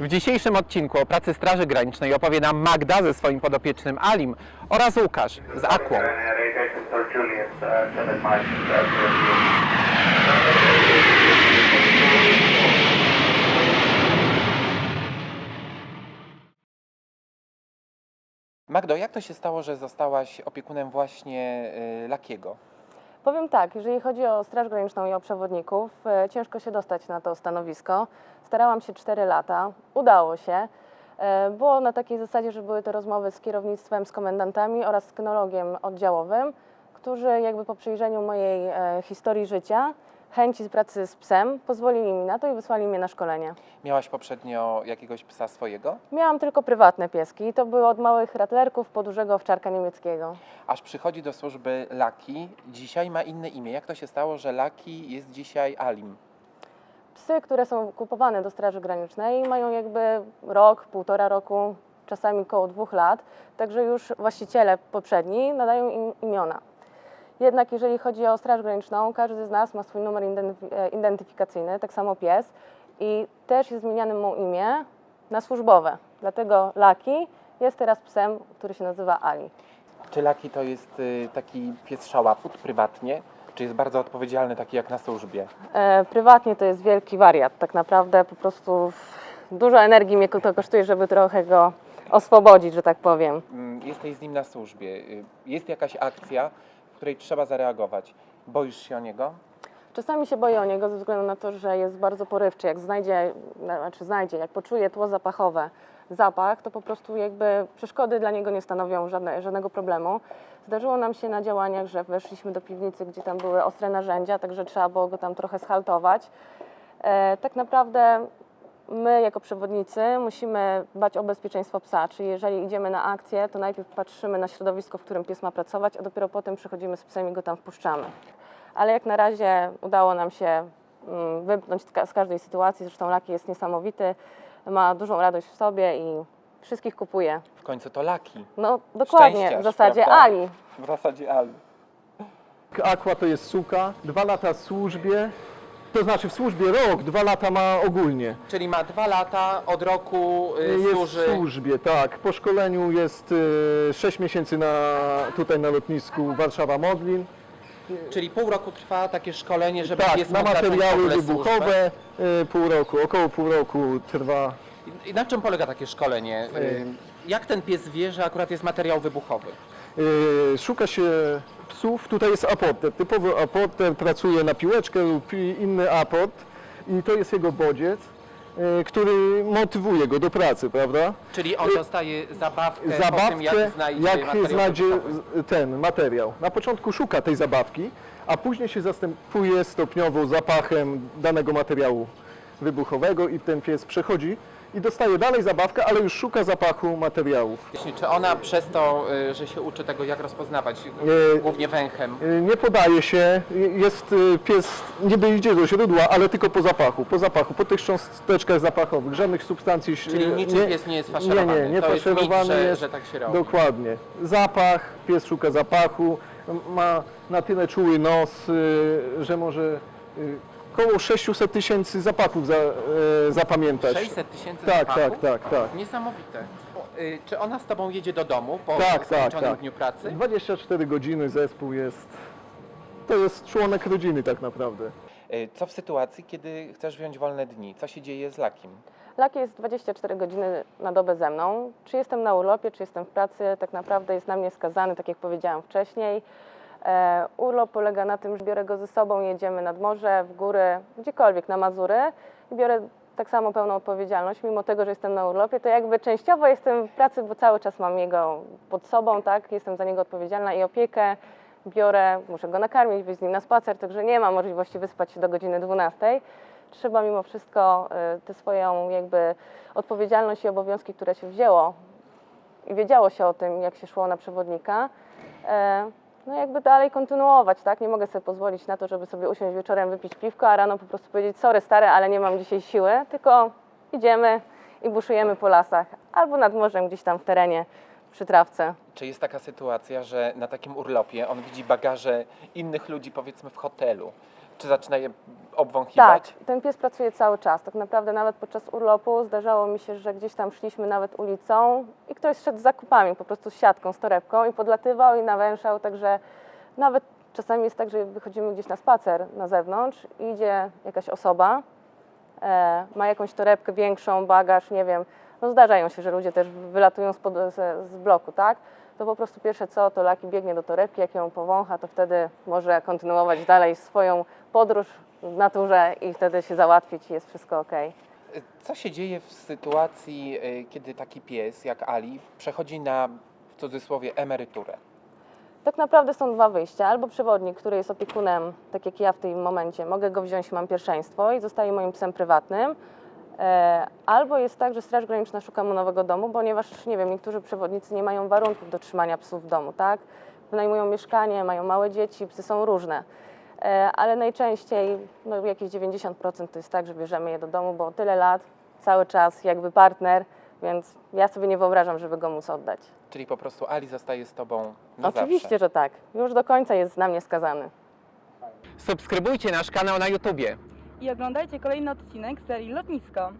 W dzisiejszym odcinku o pracy Straży Granicznej opowie nam Magda ze swoim podopiecznym Alim oraz Łukasz z Aquą. Magdo, jak to się stało, że zostałaś opiekunem właśnie y, Lakiego? Powiem tak, jeżeli chodzi o Straż Graniczną i o przewodników, e, ciężko się dostać na to stanowisko. Starałam się 4 lata, udało się. E, Było na takiej zasadzie, że były to rozmowy z kierownictwem, z komendantami oraz z kynologiem oddziałowym, którzy jakby po przyjrzeniu mojej e, historii życia, chęci z pracy z psem, pozwolili mi na to i wysłali mnie na szkolenie. Miałaś poprzednio jakiegoś psa swojego? Miałam tylko prywatne pieski i to były od małych ratlerków po dużego owczarka niemieckiego. Aż przychodzi do służby Laki. Dzisiaj ma inne imię. Jak to się stało, że Laki jest dzisiaj Alim? Psy, które są kupowane do Straży Granicznej, mają jakby rok, półtora roku, czasami około dwóch lat, także już właściciele poprzedni nadają im imiona. Jednak jeżeli chodzi o Straż Graniczną, każdy z nas ma swój numer e, identyfikacyjny, tak samo pies, i też jest zmieniane mu imię na służbowe. Dlatego Laki jest teraz psem, który się nazywa Ali. Czy Laki to jest y, taki pies szałaput prywatnie? Czy jest bardzo odpowiedzialny, taki jak na służbie? E, prywatnie to jest wielki wariat, tak naprawdę po prostu dużo energii mnie to kosztuje, żeby trochę go oswobodzić, że tak powiem. Mm, Jesteś z nim na służbie. Y, Jest jakaś akcja, której trzeba zareagować. Boisz się o niego? Czasami się boję o niego ze względu na to, że jest bardzo porywczy. Jak znajdzie, znaczy znajdzie, jak poczuje tło zapachowe, zapach, to po prostu jakby przeszkody dla niego nie stanowią żadne, żadnego problemu. Zdarzyło nam się na działaniach, że weszliśmy do piwnicy, gdzie tam były ostre narzędzia, także trzeba było go tam trochę schaltować. E, tak naprawdę my jako przewodnicy musimy dbać o bezpieczeństwo psa, czyli jeżeli idziemy na akcję, to najpierw patrzymy na środowisko, w którym pies ma pracować, a dopiero potem przychodzimy z psem i go tam wpuszczamy. Ale jak na razie udało nam się mm, wypchnąć z ka- z każdej sytuacji, zresztą Laki jest niesamowity, ma dużą radość w sobie i wszystkich kupuje. W końcu to Laki. No dokładnie, w zasadzie prawda? Ali. W zasadzie Ali. Aqua to jest suka, dwa lata w służbie, to znaczy w służbie rok, dwa lata ma ogólnie. Czyli ma dwa lata, od roku y, Jest służy. w służbie, tak. Po szkoleniu jest y, 6 miesięcy na, tutaj na lotnisku Warszawa-Modlin. Czyli pół roku trwa takie szkolenie, żeby Tak, pies na mógł zacząć w materiały ogóle służbę. wybuchowe y, pół roku, około pół roku trwa. I na czym polega takie szkolenie? Y, Jak ten pies wie, że akurat jest materiał wybuchowy? Y, Szuka się psów, tutaj jest aporter, typowy aporter, pracuje na piłeczkę lub inny aport i to jest jego bodziec, y, który motywuje go do pracy, prawda? Czyli on dostaje zabawkę, po tym, zabawkę, jak znajdzie jak materiał znajdzie ten materiał. Na początku szuka tej zabawki, a później się zastępuje stopniowo zapachem danego materiału wybuchowego i ten pies przechodzi i dostaje dalej zabawkę, ale już szuka zapachu materiałów. Czy ona przez to, y, że się uczy tego, jak rozpoznawać, Y, głównie węchem, Y, Nie podaje się, y, jest y, pies, niby idzie do źródła, ale tylko po zapachu, po zapachu, po tych cząsteczkach zapachowych, żadnych substancji. Czyli y, niczym pies nie jest faszerowany. Nie, nie, nie To jest mit, faszerowany że- że tak się robi. Dokładnie. Zapach, pies szuka zapachu, ma na tyle czuły nos, y, że może y, około 600 tysięcy zapachów za, y, zapamiętać. 600 tysięcy Tak, zapachów? tak, tak, tak. Niesamowite. Y, Czy ona z Tobą jedzie do domu po Tak, tak, skończonym tak. dniu pracy? 24 godziny zespół jest, to jest członek rodziny tak naprawdę. Y, Co w sytuacji, kiedy chcesz wziąć wolne dni? Co się dzieje z Lakim? Laki jest 24 godziny na dobę ze mną. Czy jestem na urlopie, czy jestem w pracy, tak naprawdę jest na mnie skazany, tak jak powiedziałam wcześniej. E, urlop polega na tym, że biorę go ze sobą, jedziemy nad morze, w góry, gdziekolwiek, na Mazury i biorę tak samo pełną odpowiedzialność, mimo tego, że jestem na urlopie, to jakby częściowo jestem w pracy, bo cały czas mam jego pod sobą, tak, jestem za niego odpowiedzialna i opiekę biorę, muszę go nakarmić, wyjść z nim na spacer, także nie ma możliwości wyspać się do godziny 12. trzeba mimo wszystko y, tę swoją jakby odpowiedzialność i obowiązki, które się wzięło i wiedziało się o tym, jak się szło na przewodnika, e, no jakby dalej kontynuować, tak? Nie mogę sobie pozwolić na to, żeby sobie usiąść wieczorem, wypić piwko, a rano po prostu powiedzieć, sorry stary, ale nie mam dzisiaj siły, tylko idziemy i buszujemy po lasach albo nad morzem gdzieś tam w terenie przy trawce. Czy jest taka sytuacja, że na takim urlopie on widzi bagaże innych ludzi, powiedzmy w hotelu? Czy zaczyna je Tak, obwąchiwać? ten pies pracuje cały czas. Tak naprawdę nawet podczas urlopu zdarzało mi się, że gdzieś tam szliśmy nawet ulicą ktoś szedł z zakupami, po prostu z siatką, z torebką i podlatywał i nawęszał, także nawet czasami jest tak, że wychodzimy gdzieś na spacer na zewnątrz i idzie jakaś osoba, e, ma jakąś torebkę większą, bagaż, nie wiem, no zdarzają się, że ludzie też wylatują z, z bloku, tak? To po prostu pierwsze co, to Laki biegnie do torebki, jak ją powącha, to wtedy może kontynuować dalej swoją podróż w naturze i wtedy się załatwić i jest wszystko ok. Co się dzieje w sytuacji, y, kiedy taki pies jak Ali przechodzi na w cudzysłowie emeryturę? Tak naprawdę są dwa wyjścia. Albo przewodnik, który jest opiekunem, tak jak ja w tym momencie, mogę go wziąć, mam pierwszeństwo i zostaje moim psem prywatnym. E, Albo jest tak, że Straż Graniczna szuka mu nowego domu, ponieważ, nie wiem, niektórzy przewodnicy nie mają warunków do trzymania psów w domu, tak? Wynajmują mieszkanie, mają małe dzieci, psy są różne. E, Ale najczęściej, no jakieś 90% to jest tak, że bierzemy je do domu, bo tyle lat, cały czas jakby partner, więc ja sobie nie wyobrażam, żeby go móc oddać. Czyli po prostu Ali zostaje z tobą na Oczywiście, zawsze. że tak. Już do końca jest na mnie skazany. Subskrybujcie nasz kanał na YouTubie. i oglądajcie kolejny odcinek serii Lotnisko.